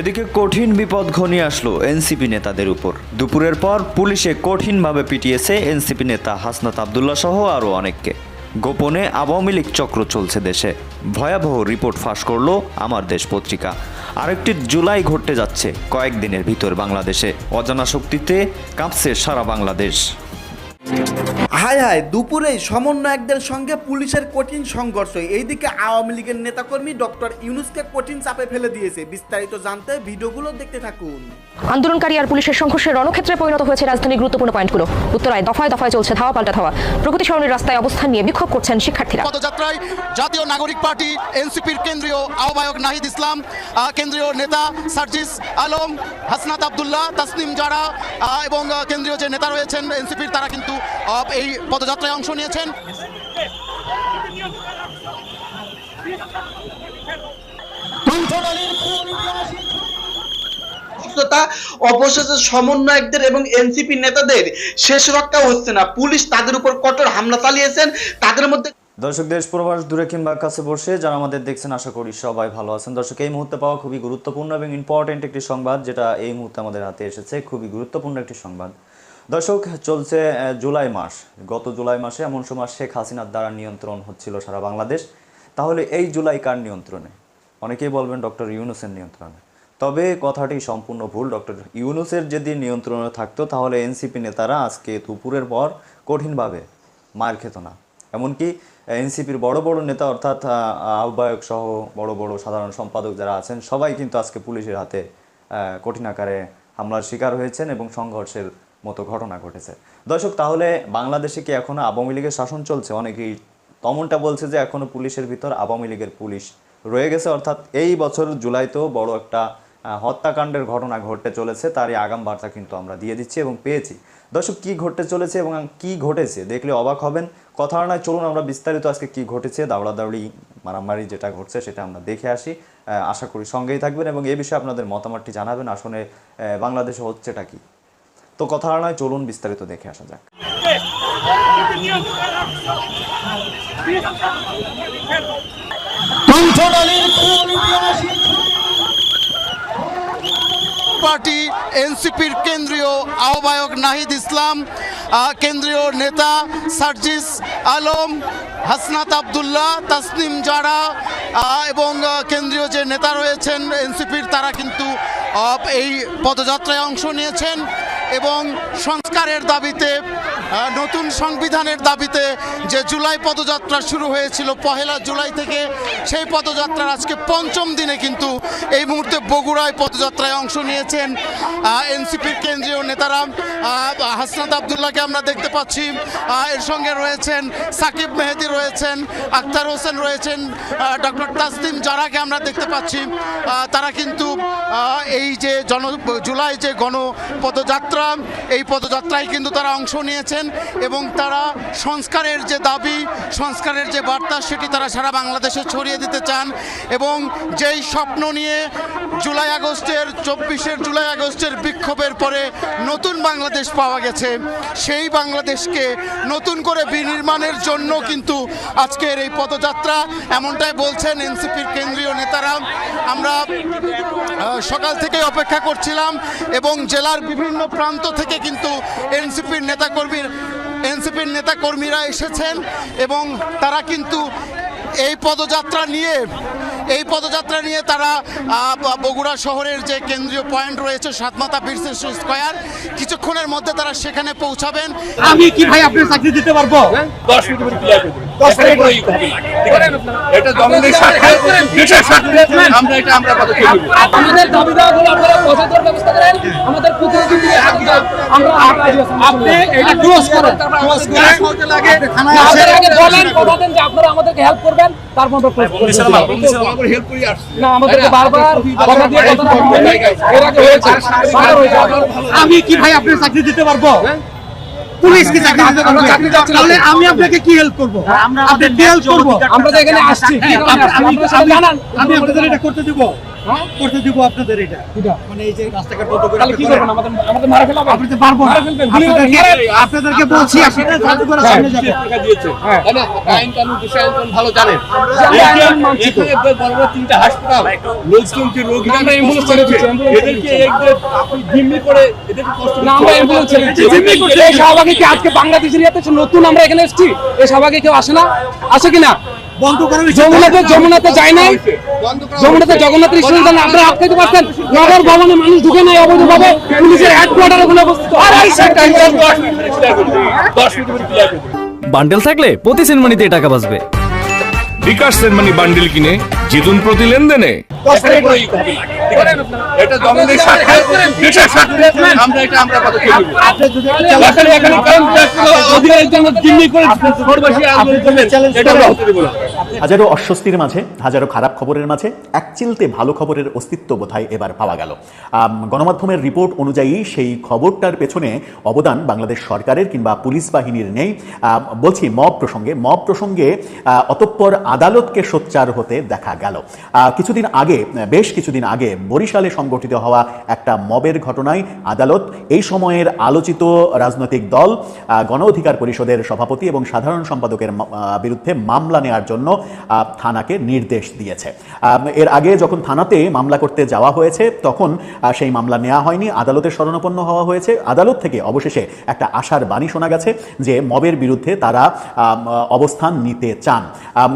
এদিকে কঠিন বিপদ ঘনিয়ে আসলো এনসিপি নেতাদের উপর। দুপুরের পর পুলিশে কঠিনভাবে পিটিয়েছে এনসিপি নেতা হাসনাত আবদুল্লাহ সহ আরও অনেককে। গোপনে আওয়ামী লীগ চক্র চলছে দেশে। ভয়াবহ রিপোর্ট ফাঁস করল আমার দেশ পত্রিকা। আরেকটি জুলাই ঘটতে যাচ্ছে কয়েকদিনের ভিতর বাংলাদেশে। অজানা শক্তিতে কাঁপছে সারা বাংলাদেশ। হায় হায় দুপুরেই সমন্বয়কদের সঙ্গে পুলিশের কঠিন সংঘর্ষ। এইদিকে আওয়ামী লীগের নেতাকর্মী ডক্টর ইউনুসকে কঠিন চাপে ফেলে দিয়েছে। বিস্তারিত জানতে ভিডিওগুলো দেখতে থাকুন। আন্দোলনকারী আর পুলিশের সংঘর্ষে রণক্ষেত্রে পরিণত হয়েছে রাজধানীর গুরুত্বপূর্ণ পয়েন্টগুলো। উত্তরায় দফায় দফায় চলছে ধাওয়া পাল্টা ধাওয়া। প্রগতি সরণের রাস্তায় অবস্থান নিয়ে বিক্ষোভ করছেন শিক্ষার্থীরা। পদযাত্রায় জাতীয় নাগরিক পার্টি এনসিপির কেন্দ্রীয় আহ্বায়ক নাহিদ ইসলাম আহ, কেন্দ্রীয় নেতা সার্জিস আলম হাসনাত আবদুল্লাহ তাসনিম জারা আহ, এবং কেন্দ্রীয় যে নেতা রয়েছেন এনসিপির তারা কিন্তু এই পদযাত্রায় অংশ নিয়েছেন। অবশেষে সমন্বয়কদের এবং এনসিপি নেতাদের শেষ রক্ষা হচ্ছে না। পুলিশ তাদের উপর কঠোর হামলা চালিয়েছেন। তাদের মধ্যে দর্শক দেশ প্রবাস দূরে কিংবা কাছে বসে যারা আমাদের দেখছেন আশা করি সবাই ভালো আছেন। দর্শক এই মুহূর্তে পাওয়া খুবই গুরুত্বপূর্ণ এবং ইম্পর্টেন্ট একটি সংবাদ যেটা এই মুহূর্তে আমাদের হাতে এসেছে। খুবই গুরুত্বপূর্ণ একটি সংবাদ। দর্শক চলছে জুলাই মাস। গত জুলাই মাসে এমন সময় শেখ হাসিনার দ্বারা নিয়ন্ত্রণ হচ্ছিল সারা বাংলাদেশ। তাহলে এই জুলাই কার নিয়ন্ত্রণে? অনেকেই বলবেন ডক্টর ইউনুসের নিয়ন্ত্রণে। তবে কথাটি সম্পূর্ণ ভুল। ডক্টর ইউনুসের যদি নিয়ন্ত্রণে থাকতো তাহলে এনসিপি নেতারা আজকে দুপুরের পর কঠিনভাবে মার খেত না। এমনকি এনসিপির বড় বড় নেতা অর্থাৎ আহ, আহ্বায়ক সহ বড় বড় সাধারণ সম্পাদক যারা আছেন সবাই কিন্তু আজকে পুলিশের হাতে কঠিন আকারে হামলার শিকার হয়েছেন এবং সংঘর্ষের মতো ঘটনা ঘটেছে। দর্শক, তাহলে বাংলাদেশে কি এখনও আওয়ামী লীগের শাসন চলছে? অনেকেই তমনটা বলছে যে এখনও পুলিশের ভিতর আওয়ামী লীগের পুলিশ রয়ে গেছে। অর্থাৎ এই বছর জুলাইতেও বড় একটা হত্যাকাণ্ডের ঘটনা ঘটতে চলেছে। তারই আগাম বার্তা কিন্তু আমরা দিয়ে দিচ্ছি এবং পেয়েছি। দর্শক, কি ঘটতে চলেছে এবং কি ঘটেছে দেখলে অবাক হবেন। কথা নয়, চলুন আমরা বিস্তারিত আজকে কি ঘটেছে দাউড়াদাউড়ি মারামারি যেটা ঘটছে সেটা আমরা দেখে আসি। আশা করি সঙ্গেই থাকবেন এবং এ বিষয়ে আপনাদের মতামতটি জানাবেন। আসলে বাংলাদেশে হচ্ছেটা কি? তো কথা আর নয় চলুন বিস্তারিত দেখে আসা যাক। পার্টি এনসিপির কেন্দ্রীয় আহ্বায়ক নাহিদ ইসলাম কেন্দ্রীয় নেতা সার্জিস আলম, হাসনাত আবদুল্লাহ, তাসনিম জারা এবং কেন্দ্রীয় যে নেতা রয়েছেন এনসিপির, তারা কিন্তু এই পদযাত্রায় অংশ নিয়েছেন। এবং সংস্কারের দাবিতে নতুন সংবিধানের দাবিতে যে জুলাই পদযাত্রা শুরু হয়েছিল পহেলা জুলাই থেকে, সেই পদযাত্রার আজকে পঞ্চম দিনে কিন্তু এই মুহূর্তে বগুড়ায় পদযাত্রায় অংশ নিয়েছেন এনসিপির কেন্দ্রীয় নেতারা। হাসনাত আবদুল্লাহকে আমরা দেখতে পাচ্ছি এর সঙ্গে রয়েছেন সাকিব মেহেদি রয়েছেন, আখতার হোসেন রয়েছেন ডক্টর তাসদিম জারাকে আমরা দেখতে পাচ্ছি। তারা কিন্তু এই যে জন, জুলাই যে গণ পদযাত্রা এই পদযাত্রায় কিন্তু তারা অংশ নিয়েছেন এবং তারা সংস্কারের যে দাবি, সংস্কারের যে বার্তা সেটি তারা সারা বাংলাদেশে ছড়িয়ে দিতে চান এবং যেই স্বপ্ন নিয়ে জুলাই আগস্টের, চব্বিশের জুলাই আগস্টের বিক্ষোভের পরে নতুন বাংলাদেশ পাওয়া গেছে, সেই বাংলাদেশকে নতুন করে বিনির্মাণের জন্য কিন্তু আজকের এই পদযাত্রা এমনটাই বলছেন এনসিপির কেন্দ্রীয় নেতারা। আমরা সকাল থেকে অপেক্ষা করছিলাম এবং জেলার বিভিন্ন প্রান্ত থেকে কিন্তু এনসিপির নেতাকর্মীর এনসিপির নেতাকর্মীরা এসেছেন এবং তারা কিন্তু এই পদযাত্রা নিয়ে এই পদযাত্রা নিয়ে তারা বগুড়া শহরের যে কেন্দ্রীয় পয়েন্ট রয়েছে সাতমাতা বীরশ্রেষ্ঠ স্কোয়ার কিছুক্ষণের মধ্যে তারা সেখানে পৌঁছাবেন। আমি কি ভাই আপনার চাকরি দিতে পারব? দশ মিনিট করে ক্লিয়ার করে দিন। দশ মিনিট করে ই করবেন। এটা জনগণের স্বার্থে দেশের স্বার্থে আমরা এটা আমরা পদক্ষেপ নিব আমাদের দাবি দাওয়াগুলো আপনারা পৌঁছানোর ব্যবস্থা করেন। আমাদের প্রতিনিধি দিয়ে আমরা আপনি এটা ক্লোজ করেন। ক্লোজ করে আপনি থানায় আসেন। আগে বলেন কথা দেন যে আপনারা আমাদেরকে হেল্প করবেন তারপর আমরা ক্লোজ করব। হেল্প করে আসছি না আমাদেরকে বারবার কথা দিয়ে কথা এর আগে হয়েছে। আমি কি ভাই আপনার চাকরি দিতে পারব? পুলিশ কি চাকরি দিতে তাহলে আমি আপনাকে কি হেল্প করব? আপনি কি হেল্প করব? আমরা তো এখানে আসছি? আমি আমি আপনাদের এটা করতে দিব। হ্যাঁ করতে দিব আপনাদের এটা। মানে এই যে রাস্তাঘাট বন্ধ করে কি করবেন? আমাদের আমাদের মারা ফেলাবেন? আপনি তো পারব আপনাদেরকে বলছি আপনারা জাদু করে সামনে যাবেন টাকা দিয়েছে। হ্যাঁ। তাই না? আইন কানুন দেশের আইন কানুন ভালো জানেন। আমরা মানছি তো। এখানে বড় বড় তিনটা হাসপাতাল লোকজন আমরা ছেড়ে দিচ্ছি, এদেরকে। একদের আপনি জিম্মি করে এদেরকে কষ্ট না আমরা অ্যাম্বুলেন্স ছেড়ে দিচ্ছি। এই শাহবাগে কি আজকে বাংলাদেশের ইয়াতে নতুন আমরা এখানে এসেছি? এই শাহবাগে কেউ আসে না? আসে কিনা করা যমুনাতে যমুনাতে যায় নাই। যমুনাতে জগন্নাথের স্টেশন আপনারা আটকাইতে পারছেন? নগর ভবনে মানুষ ঢুকে নাই অবৈধভাবে। পুলিশের হেডকোয়ার্টার ওখানে অবস্থিত। বান্ডেল থাকলে প্রতি সেনমানিতে টাকা বাঁচবে। বিকাশ সেনমানি বান্ডিল কিনে জিতুন প্রতি লেনদেনে। এটা হাজারো অস্বস্তির মাঝে, হাজারো খারাপ খবরের মাঝে, এক চিলতে ভালো খবরের অস্তিত্ব বোধহয় এবার পাওয়া গেল। গণমাধ্যমের রিপোর্ট অনুযায়ী সেই খবরটার পেছনে অবদান বাংলাদেশ সরকারের কিংবা পুলিশ বাহিনীর নেই। বলছি মব প্রসঙ্গে মব প্রসঙ্গে অতঃপর আদালতকে সোচ্চার হতে দেখা গেল। কিছুদিন আগে, বেশ কিছুদিন আগে বরিশালে সংগঠিত হওয়া একটা মবের ঘটনায় আদালত এই সময়ের আলোচিত রাজনৈতিক দল গণ অধিকার পরিষদের সভাপতি এবং সাধারণ সম্পাদকের বিরুদ্ধে মামলা নেওয়ার জন্য থানাকে নির্দেশ দিয়েছে। এর আগে যখন থানাতে মামলা করতে যাওয়া হয়েছে, তখন সেই মামলা নেওয়া হয়নি। আদালতে শরণাপন্ন হওয়া হয়েছে। আদালত থেকে অবশেষে একটা আশার বাণী শোনা গেছে যে, মবের বিরুদ্ধে তারা অবস্থান নিতে চান।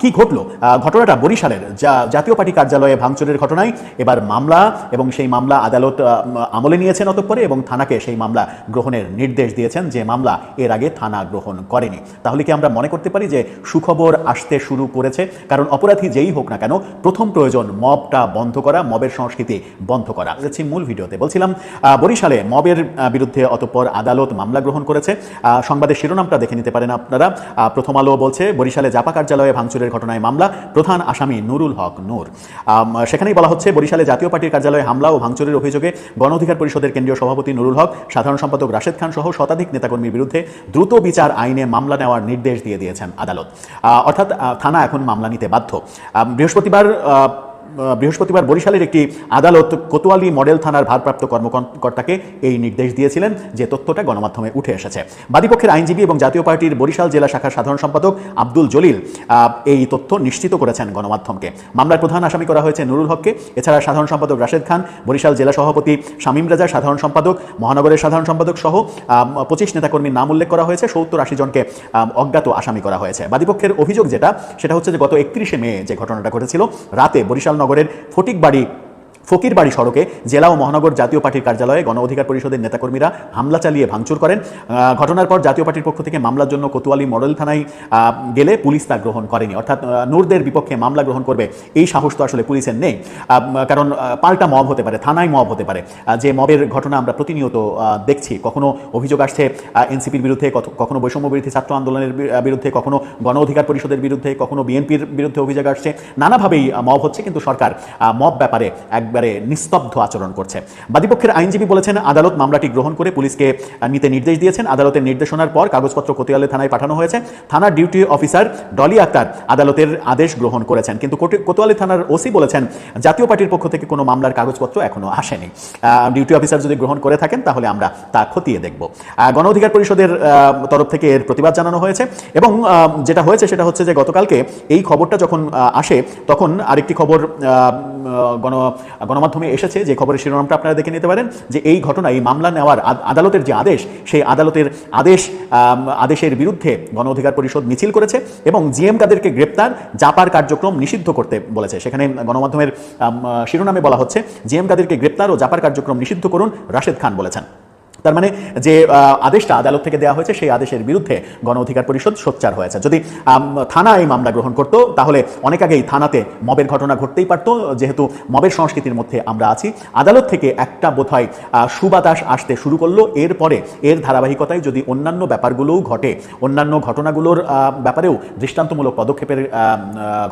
কি ঘটলো? ঘটনাটা বরিশালের জাতীয় পার্টি কার্যালয়ে ভাঙচুরের ঘটনায় এবার মামলা এবং সেই মামলা আদালত আমলে নিয়েছেন অতঃপরে এবং থানাকে সেই মামলা গ্রহণের নির্দেশ দিয়েছেন যে, মামলা এর আগে থানা গ্রহণ করেনি। তাহলে কি আমরা মনে করতে পারি যে, সুখবর আসতে শুরু করেছে, কারণ অপরাধী যেই হোক না কেন, প্রথম প্রয়োজন মবটা বন্ধ করা, মবের সংস্কৃতি বন্ধ করা। যাচ্ছি মূল ভিডিওতে। বলছিলাম বরিশালে মবের বিরুদ্ধে অতঃপর আদালত মামলা গ্রহণ করেছে। সংবাদের শিরোনামটা দেখে নিতে পারেন আপনারা। প্রথম আলো বলছে, বরিশালে জাপা কার্যালয়ে ভাঙচুরের ঘটনায় মামলা, প্রধান আসামি নুরুল হক নূর। সেখানেই বলা হচ্ছে, বরিশালে জাতীয় পার্টির কার্যালয়ে হামলা ও ভাঙচুরের অভিযোগে গণ অধিকার পরিষদের কেন্দ্রীয় সভাপতি নুরুল হক, সাধারণ সম্পাদক রাশেদ খান সহ শতাধিক নেতাকর্মীর বিরুদ্ধে দ্রুত বিচার আইনে মামলা নেওয়ার নির্দেশ দিয়ে দিয়েছেন আদালত। অর্থাৎ থানা এখন মামলা নিতে বাধ্য। বৃহস্পতিবার বৃহস্পতিবার বরিশালের একটি আদালত কোতোয়ালি মডেল থানার ভারপ্রাপ্ত কর্মকর্তাকে এই নির্দেশ দিয়েছিলেন যে তথ্যটা গণমাধ্যমে উঠে এসেছে। বাদীপক্ষের আইনজীবী এবং জাতীয় পার্টির বরিশাল জেলা শাখার সাধারণ সম্পাদক আব্দুল জলিল এই তথ্য নিশ্চিত করেছেন গণমাধ্যমকে। মামলার প্রধান আসামি করা হয়েছে নুরুল হককে। এছাড়া সাধারণ সম্পাদক রাশেদ খান, বরিশাল জেলা সভাপতি শামীম রাজা, সাধারণ সম্পাদক মহানগরের সাধারণ সম্পাদক সহ পঁচিশ নেতাকর্মীর নাম উল্লেখ করা হয়েছে। সত্তর আশি জনকে অজ্ঞাত আসামি করা হয়েছে। বাদীপক্ষের অভিযোগ যেটা, সেটা হচ্ছে যে গত একত্রিশে মে যে ঘটনাটা ঘটেছিল, রাতে বরিশাল নগরের ফটিকবাড়ি ফকিরবাড়ি সড়কে জেলা ও মহানগর জাতীয় পার্টির কার্যালয়ে গণ অধিকার পরিষদের নেতাকর্মীরা হামলা চালিয়ে ভাঙচুর করেন। ঘটনার পর জাতীয় পার্টির পক্ষ থেকে মামলার জন্য কোতোয়ালি মডেল থানায় গেলে পুলিশ তা গ্রহণ করেনি। অর্থাৎ নূরদের বিপক্ষে মামলা গ্রহণ করবে এই সাহস তো আসলে পুলিশের নেই। কারণ পাল্টা মব হতে পারে, থানায় মব হতে পারে। যে মবের ঘটনা আমরা প্রতিনিয়ত দেখছি, কখনো অভিযোগ আসছে এনসিপির বিরুদ্ধে কখনো বৈষম্য বিরোধী ছাত্র আন্দোলনের বিরুদ্ধে, কখনো গণ অধিকার পরিষদের বিরুদ্ধে, কখনো বিএনপির বিরুদ্ধে অভিযোগ আসছে। নানাভাবেই মব হচ্ছে কিন্তু সরকার। মব ব্যাপারে একবারে নিস্তব্ধ আচরণ করছে। বাদীপক্ষের আইনজীবী বলেছেন, আদালত মামলাটি গ্রহণ করে পুলিশকে নিতে নির্দেশ দিয়েছেন। আদালতের নির্দেশনার পর কাগজপত্র কোতিয়ালে থানায় পাঠানো হয়েছে। থানার ডিউটি অফিসার ডলি আক্তার আদালতের আদেশ গ্রহণ করেছেন। কিন্তু কোতোয়ালি থানার ওসি বলেছেন, জাতীয় পার্টির পক্ষ থেকে কোনো মামলার কাগজপত্র এখনও আসেনি। ডিউটি অফিসার যদি গ্রহণ করে থাকেন, তাহলে আমরা তা খতিয়ে দেখব। গণ অধিকার পরিষদের তরফ থেকে এর প্রতিবাদ জানানো হয়েছে এবং যেটা হয়েছে সেটা হচ্ছে যে গতকালকে এই খবরটা যখন আসে, তখন আরেকটি খবর গণ, গণমাধ্যমে এসেছে যে খবরের শিরোনামটা আপনারা দেখে নিতে পারেন, যে এই ঘটনা এই মামলা নেওয়ার আদ- আদালতের যে আদেশ, সেই আদালতের আদেশ আদেশের বিরুদ্ধে গণ অধিকার পরিষদ মিছিল করেছে এবং জিএম কাদেরকে গ্রেপ্তার জাপার কার্যক্রম নিষিদ্ধ করতে বলেছে। সেখানে গণমাধ্যমের শিরোনামে বলা হচ্ছে, জিএম কাদেরকে গ্রেপ্তার ও জাপার কার্যক্রম নিষিদ্ধ করুন রাশেদ খান বলেছেন। তার মানে যে আদেশটা আদালত থেকে দেওয়া হয়েছে, সেই আদেশের বিরুদ্ধে গণ অধিকার পরিষদ সোচ্চার হয়েছে। যদি থানা এই মামলা গ্রহণ করতো, তাহলে অনেক আগেই থানাতে মবের ঘটনা ঘটতেই পারতো, যেহেতু মবের সংস্কৃতির মধ্যে আমরা আছি। আদালত থেকে একটা বোধহয় সুবাতাস আসতে শুরু করল। এরপরে এর ধারাবাহিকতায় যদি অন্যান্য ব্যাপারগুলোও ঘটে, অন্যান্য ঘটনাগুলোর ব্যাপারেও দৃষ্টান্তমূলক পদক্ষেপের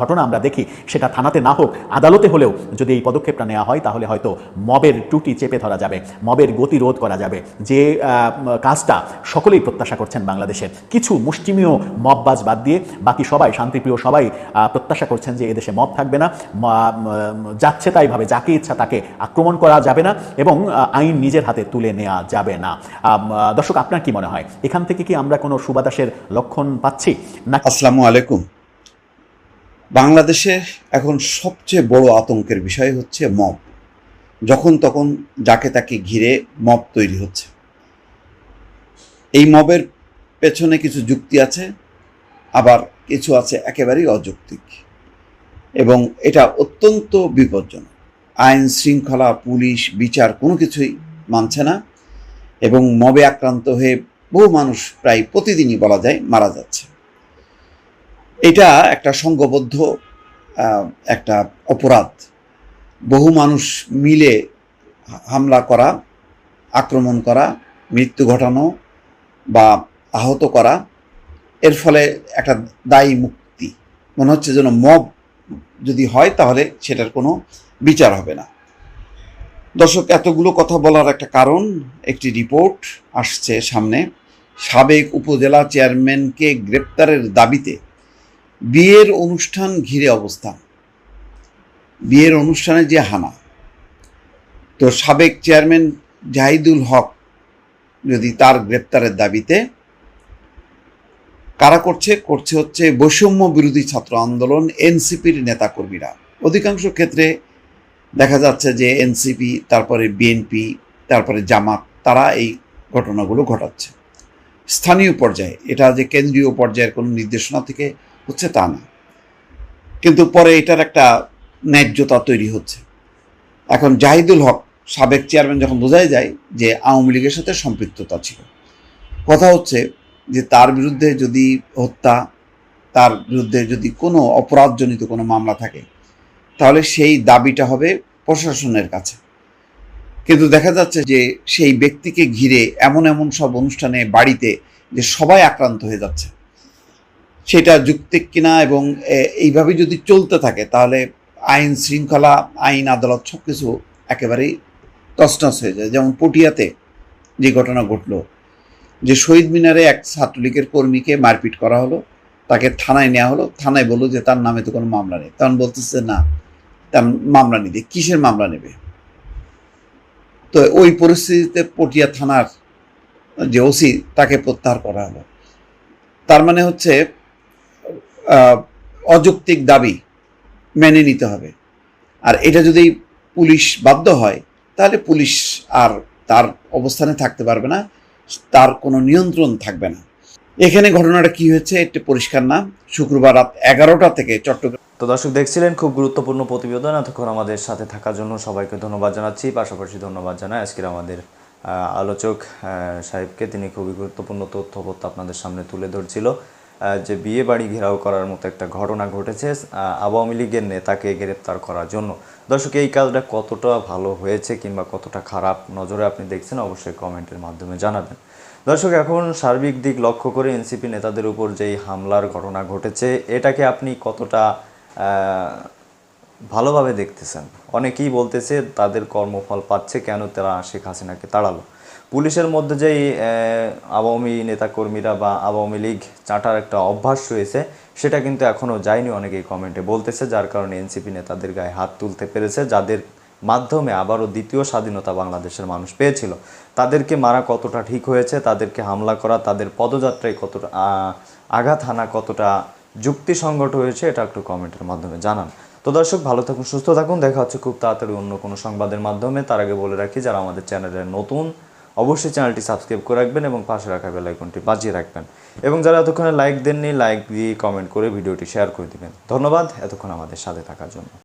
ঘটনা আমরা দেখি, সেটা থানাতে না হোক, আদালতে হলেও যদি এই পদক্ষেপটা নেওয়া হয়, তাহলে হয়তো মবের টুটি চেপে ধরা যাবে, মবের গতিরোধ করা যাবে। যে কাজটা সকলেই প্রত্যাশা করছেন বাংলাদেশের কিছু মুষ্টিমীয় মববাজ বাদ দিয়ে বাকি সবাই, শান্তিপ্রিয় সবাই প্রত্যাশা করছেন যে এদেশে মব থাকবে না। যাচ্ছে তাইভাবে, যাকে ইচ্ছা তাকে আক্রমণ করা যাবে না এবং আইন নিজের হাতে তুলে নেওয়া যাবে না। দর্শক, আপনার কি মনে হয়? এখান থেকে কি আমরা কোনো সুবাতাসের লক্ষণ পাচ্ছি? না আসসালামু আলাইকুম। বাংলাদেশে এখন সবচেয়ে বড় আতঙ্কের বিষয় হচ্ছে মব। যখন তখন যাকে তাকে ঘিরে মব তৈরি হচ্ছে। এই মবের পেছনে কিছু যুক্তি আছে, আবার কিছু আছে একেবারেই অযৌক্তিক। এবং এটা অত্যন্ত বিপজ্জনক। আইন শৃঙ্খলা, পুলিশ, বিচার কোনো কিছুই মানছে না এবং মবে আক্রান্ত হয়ে বহু মানুষ প্রায় প্রতিদিনই বলা যায় মারা যাচ্ছে। এটা একটা সংঘবদ্ধ একটা অপরাধ। বহু মানুষ মিলে হামলা করা, আক্রমণ করা, মৃত্যু ঘটানো বা আহত করা, এর ফলে একটা দায়ী মুক্তি। মনে হচ্ছে যেন মব যদি হয় তাহলে সেটার কোনো বিচার হবে না। দর্শক, এতগুলো কথা বলার একটা কারণ, একটি রিপোর্ট আসছে সামনে। সাবেক উপজেলা চেয়ারম্যানকে গ্রেপ্তারের দাবিতে বিয়ের অনুষ্ঠান ঘিরে অবস্থান। বিয়ের অনুষ্ঠানে যে হানা। তো সাবেক চেয়ারম্যান জাহিদুল হক যদি তার গ্রেপ্তারের দাবিতে কারা করছে করছে হচ্ছে বৈষম্য বিরোধী ছাত্র আন্দোলন এনসিপির নেতাকর্মীরা। অধিকাংশ ক্ষেত্রে দেখা যাচ্ছে যে এনসিপি, তারপরে বিএনপি, তারপরে জামাত, তারা এই ঘটনাগুলো ঘটাচ্ছে। স্থানীয় পর্যায়ে, এটা যে কেন্দ্রীয় পর্যায়ের কোনো নির্দেশনা থেকে হচ্ছে তা না। কিন্তু পরে এটার একটা ন্যায্যতা তৈরি হচ্ছে। এখন জাহিদুল হক সাবেক চেয়ারম্যান যখন বোঝাই যায় যে আওয়ামী লীগের সাথে সম্পৃক্ততা ছিল, কথা হচ্ছে যে তার বিরুদ্ধে যদি হত্যা, তার বিরুদ্ধে যদি কোনো অপরাধজনিত কোনো মামলা থাকে, তাহলে সেই দাবিটা হবে প্রশাসনের কাছে। কিন্তু দেখা যাচ্ছে যে সেই ব্যক্তিকে ঘিরে এমন এমন সব অনুষ্ঠানে, বাড়িতে যে সবাই আক্রান্ত হয়ে যাচ্ছে, সেটা যুক্তিক কিনা এবং এইভাবে যদি চলতে থাকে, তাহলে আইন শৃঙ্খলা, আইন আদালত সব কিছু একেবারেই তসনস হয়ে যায়। যেমন পটিয়াতে যে ঘটনা ঘটলো, যে শহীদ মিনারে এক ছাত্রলীগের কর্মীকে মারপিট করা হলো, তাকে থানায় নেওয়া হলো, থানায় বলল যে তার নামে তো কোনো মামলা নেই। তখন বলতেছে, না, তার মামলা নিতে কিসের মামলা নেবে? তো ওই পরিস্থিতিতে পটিয়া থানার যে ওসি, তাকে প্রত্যাহার করা হলো। তার মানে হচ্ছে অযৌক্তিক দাবি মেনে নিতে হবে। আর এটা যদি পুলিশ বাধ্য হয়, তাহলে পুলিশ আর তার অবস্থানে থাকতে পারবে না, তার কোনো নিয়ন্ত্রণ থাকবে না। এখানে ঘটনাটা কি হয়েছে, একটি পরিষ্কার না শুক্রবার রাত এগারোটা থেকে চট্টগ্রাম তো দর্শক দেখছিলেন, খুব গুরুত্বপূর্ণ প্রতিবেদন। এতক্ষণ আমাদের সাথে থাকার জন্য সবাইকে ধন্যবাদ জানাচ্ছি। পাশাপাশি ধন্যবাদ জানাই আজকের আমাদের আলোচক সাহেবকে। তিনি খুবই গুরুত্বপূর্ণ তথ্যপত্র আপনাদের সামনে তুলে ধরছিল। যে বিয়ে বাড়ি ঘেরাও করার মতো একটা ঘটনা ঘটেছে আওয়ামী লীগের নেতাকে গ্রেপ্তার করার জন্য। দর্শক, এই কাজটা কতটা ভালো হয়েছে কিংবা কতটা খারাপ নজরে আপনি দেখছেন, অবশ্যই কমেন্টের মাধ্যমে জানাবেন। দর্শক, এখন সার্বিক দিক লক্ষ্য করে এনসিপি নেতাদের উপর যেই হামলার ঘটনা ঘটেছে, এটাকে আপনি কতটা ভালোভাবে দেখতেছেন? অনেকেই বলতেছে তাদের কর্মফল পাচ্ছে কেন তারা শেখ হাসিনাকে তাড়ালো। পুলিশের মধ্যে যেই আওয়ামী নেতাকর্মীরা বা আওয়ামী লীগ চাটার একটা অভ্যাস রয়েছে, সেটা কিন্তু এখনও যায়নি অনেকেই কমেন্টে বলতেছে, যার কারণে এনসিপি নেতাদের গায়ে হাত তুলতে পেরেছে, যাদের মাধ্যমে আবারও দ্বিতীয় স্বাধীনতা বাংলাদেশের মানুষ পেয়েছিল। তাদেরকে মারা কতটা ঠিক হয়েছে, তাদেরকে হামলা করা, তাদের পদযাত্রায় কতটা আঘাত হানা কতটা যুক্তিসঙ্গত হয়েছে, এটা একটু কমেন্টের মাধ্যমে জানান। তো দর্শক, ভালো থাকুন, সুস্থ থাকুন, দেখা হচ্ছে খুব তাড়াতাড়ি অন্য কোনো সংবাদের মাধ্যমে। তার আগে বলে রাখি, যারা আমাদের চ্যানেলের নতুন অবশ্যই চ্যানেলটি সাবস্ক্রাইব করে রাখবেন এবং পাশে রাখা বেলাইকনটি বাজিয়ে রাখবেন। এবং যারা এতক্ষণে লাইক দেননি লাইক দিয়ে কমেন্ট করে ভিডিওটি শেয়ার করে দেবেন। ধন্যবাদ, এতক্ষণ আমাদের সাথে থাকার জন্য।